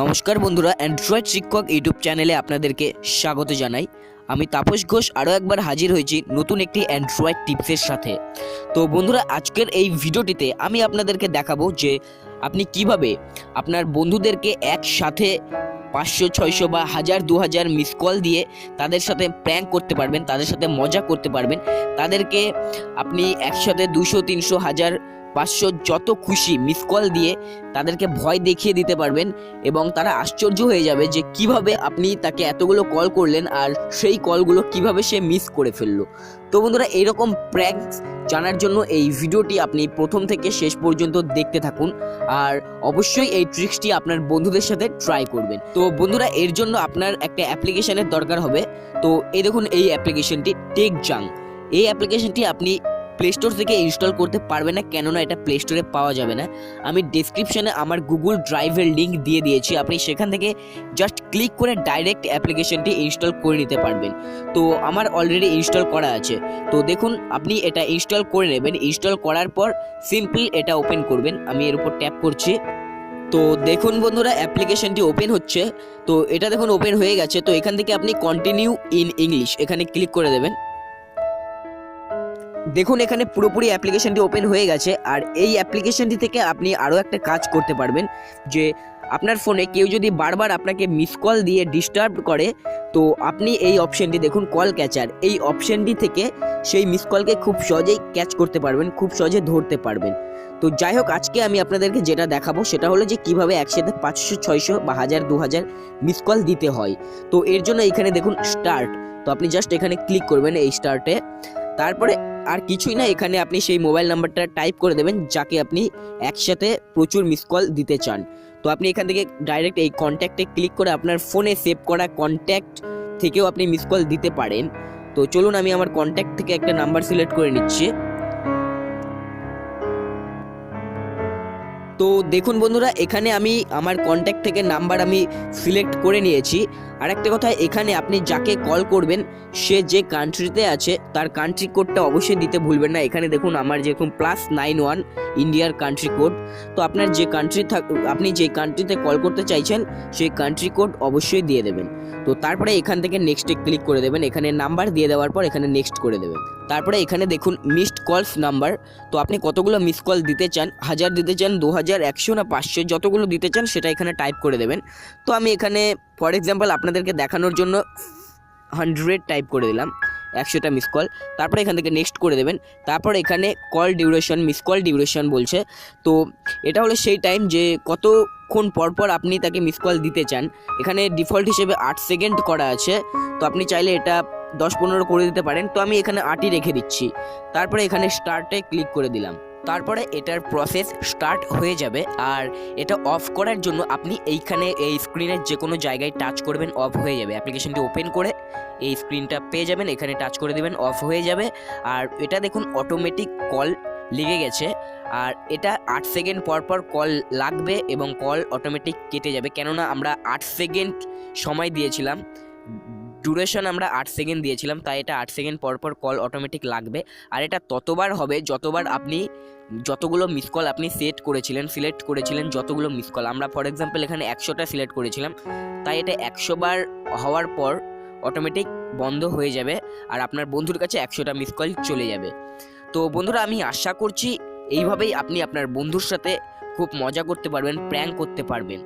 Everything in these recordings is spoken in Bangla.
নমস্কার বন্ধুরা অ্যান্ড্রয়েড শিক্ষক ইউটিউব চ্যানেলে আপনাদেরকে স্বাগত জানাই। আমি তাপস ঘোষ, আরও একবার হাজির হয়েছি নতুন একটি অ্যান্ড্রয়েড টিপসের সাথে। তো বন্ধুরা, আজকের এই ভিডিওটিতে আমি আপনাদেরকে দেখাবো যে আপনি কীভাবে আপনার বন্ধুদেরকে একসাথে পাঁচশো, ছয়শো বা হাজার, দু হাজার মিস কল দিয়ে তাদের সাথে প্র্যাঙ্ক করতে পারবেন, তাদের সাথে মজা করতে পারবেন। তাদেরকে আপনি একসাথে দুশো, তিনশো, হাজার পাঁচশো যত খুশি মিস কল দিয়ে তাদেরকে ভয় দেখিয়ে দিতে পারবেন এবং তারা আশ্চর্য হয়ে যাবে যে কীভাবে আপনি তাকে এতগুলো কল করলেন আর সেই কলগুলো কীভাবে সে মিস করে ফেলল। তো বন্ধুরা এইরকম প্র্যাঙ্ক জানার জন্য এই ভিডিওটি আপনি প্রথম থেকে শেষ পর্যন্ত দেখতে থাকুন আর অবশ্যই এই ট্রিক্সটি আপনার বন্ধুদের সাথে ট্রাই করবেন। তো বন্ধুরা, এর জন্য আপনার একটা অ্যাপ্লিকেশানের দরকার হবে। তো এই দেখুন, এই অ্যাপ্লিকেশনটি টেক জাং এই অ্যাপ্লিকেশনটি আপনি প্লে স্টোর থেকে ইনস্টল করতে পারবে না, কেননা এটা প্লে স্টোরে পাওয়া যাবে না। আমি ডিসক্রিপশনে আমার গুগল ড্রাইভের লিঙ্ক দিয়ে দিয়েছি, আপনি সেখান থেকে জাস্ট ক্লিক করে ডাইরেক্ট অ্যাপ্লিকেশনটি ইনস্টল করে নিতে পারবেন। তো আমার অলরেডি ইনস্টল করা আছে। তো দেখুন, আপনি এটা ইনস্টল করে নেবেন। ইনস্টল করার পর সিম্পল এটা ওপেন করবেন। আমি এর উপর ট্যাপ করছি। তো দেখুন বন্ধুরা অ্যাপ্লিকেশনটি ওপেন হচ্ছে। তো এটা দেখুন ওপেন হয়ে গেছে। তো এখান থেকে আপনি কন্টিনিউ ইন ইংলিশ এখানে ক্লিক করে দেবেন। দেখুন, এখানে পুরোপুরি অ্যাপ্লিকেশনটি ওপেন হয়ে গেছে, আর এই অ্যাপ্লিকেশনটি থেকে আপনি আরও একটা কাজ করতে পারবেন, যে আপনার ফোনে কেউ যদি বারবার আপনাকে মিস কল দিয়ে ডিস্টার্ব করে, তো আপনি এই অপশনটি দেখুন কল ক্যাচার এই অপশনটি থেকে সেই মিস কলকে খুব সহজেই ক্যাচ করতে পারবেন, খুব সহজে ধরতে পারবেন। তো যাই হোক, আজকে আমি আপনাদেরকে যেটা দেখাবো, সেটা হলো যে কীভাবে একসাথে পাঁচশো, ছয়শো বা হাজার, দু হাজার মিস কল দিতে হয়। তো এর জন্য এখানে দেখুন স্টার্ট তো আপনি জাস্ট এখানে ক্লিক করবেন এই স্টার্টে তারপরে আর কিছুই না, এখানে আপনি সেই মোবাইল নাম্বারটা টাইপ করে দেবেন, যাকে আপনি একসাথে প্রচুর মিস কল দিতে চান। তো আপনি এখান থেকে ডাইরেক্ট এই কন্ট্যাক্টে ক্লিক করে আপনার ফোনে সেভ করা কন্ট্যাক্ট থেকেও আপনি মিস কল দিতে পারেন। তো চলুন, আমি আমার কন্ট্যাক্ট থেকে একটা নাম্বার সিলেক্ট করে নিচ্ছি। তো দেখুন বন্ধুরা, এখানে আমি আমার কন্ট্যাক্ট থেকে নাম্বার আমি সিলেক্ট করে নিয়েছি। আর একটা কথা, এখানে আপনি যাকে কল করবেন, সে যে কান্ট্রিতে আছে, তার কান্ট্রি কোডটা অবশ্যই দিতে ভুলবেন না। এখানে দেখুন, আমার যেরকম প্লাস নাইন ওয়ান ইন্ডিয়ার কান্ট্রি কোড তো আপনার যে কান্ট্রি থাক আপনি যে কান্ট্রিতে কল করতে চাইছেন, সেই কান্ট্রি কোড অবশ্যই দিয়ে দেবেন। তো তারপরে এখান থেকে নেক্সটে ক্লিক করে দেবেন। এখানে নাম্বার দিয়ে দেওয়ার পর এখানে নেক্সট করে দেবেন। তারপরে এখানে দেখুন মিসড কলস নাম্বার তো আপনি কতগুলো মিস কল দিতে চান? হাজার দিতে চান, দু হাজার, একশো না পাঁচশো? যতগুলো দিতে চান, সেটা এখানে টাইপ করে দেবেন। তো আমি এখানে ফর এক্সাম্পল আপনাদেরকে দেখানোর জন্য হান্ড্রেড টাইপ করে দিলাম, একশোটা মিস কল। তারপরে এখান থেকে নেক্সট করে দেবেন। তারপর এখানে call duration, miss call duration বলছে। তো এটা হলো সেই টাইম যে কতক্ষণ পরপর আপনি তাকে মিস কল দিতে চান। এখানে ডিফল্ট হিসেবে আট সেকেন্ড করা আছে। তো আপনি চাইলে এটা দশ পনেরো করে দিতে পারেন। তো আমি এখানে আটই রেখে দিচ্ছি। তারপরে এখানে স্টার্টে ক্লিক করে দিলাম। তারপরে এটার প্রসেস স্টার্ট হয়ে যাবে। আর এটা অফ করার জন্য আপনি এইখানে এই স্ক্রিনের যে কোনো জায়গায় টাচ করবেন অফ হয়ে যাবে। অ্যাপ্লিকেশনটি ওপেন করে এই স্ক্রিনটা পেয়ে যাবেন, এখানে টাচ করে দেবেন অফ হয়ে যাবে। আর এটা দেখুন অটোমেটিক কল লেগে গেছে। আর এটা আট সেকেন্ড পর পর কল লাগবে এবং কল অটোমেটিক কেটে যাবে। কেননা আমরা আট সেকেন্ড সময় দিয়েছিলাম। ডিউরেশন আমরা আট সেকেন্ড দিয়েছিলাম, তাই এটা আট সেকেন্ড পর পর কল অটোমেটিক লাগবে। আর এটা ততবার হবে যতবার আপনি যতগুলো মিস কল আপনি সেট করেছিলেন সিলেক্ট করেছিলেন, যতগুলো মিস কল আমরা ফর এক্সাম্পল এখানে একশোটা সিলেক্ট করেছিলাম, তাই এটা একশো বার হওয়ার পর অটোমেটিক বন্ধ হয়ে যাবে আর আপনার বন্ধুর কাছে একশোটা মিস কল চলে যাবে। তো বন্ধুরা, আমি আশা করছি এইভাবেই আপনি আপনার বন্ধুর সাথে খুব মজা করতে পারবেন প্র্যাঙ্ক করতে পারবেন।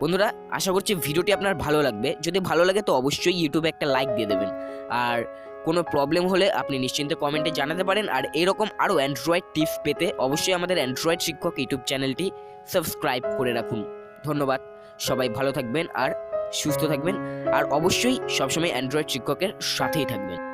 বন্ধুরা, আশা করছি ভিডিওটি আপনার ভালো লাগবে। যদি ভালো লাগে তো অবশ্যই ইউটিউবে একটা লাইক দিয়ে দেবেন। আর কোনো প্রবলেম হলে আপনি নিশ্চিন্তে কমেন্টে জানাতে পারেন। আর এরকম আরও অ্যান্ড্রয়েড টিপস পেতে অবশ্যই আমাদের অ্যান্ড্রয়েড শিক্ষক ইউটিউব চ্যানেলটি সাবস্ক্রাইব করে রাখুন। ধন্যবাদ, সবাই ভালো থাকবেন আর সুস্থ থাকবেন। আর অবশ্যই সবসময় অ্যান্ড্রয়েড শিক্ষকের সাথেই থাকবেন।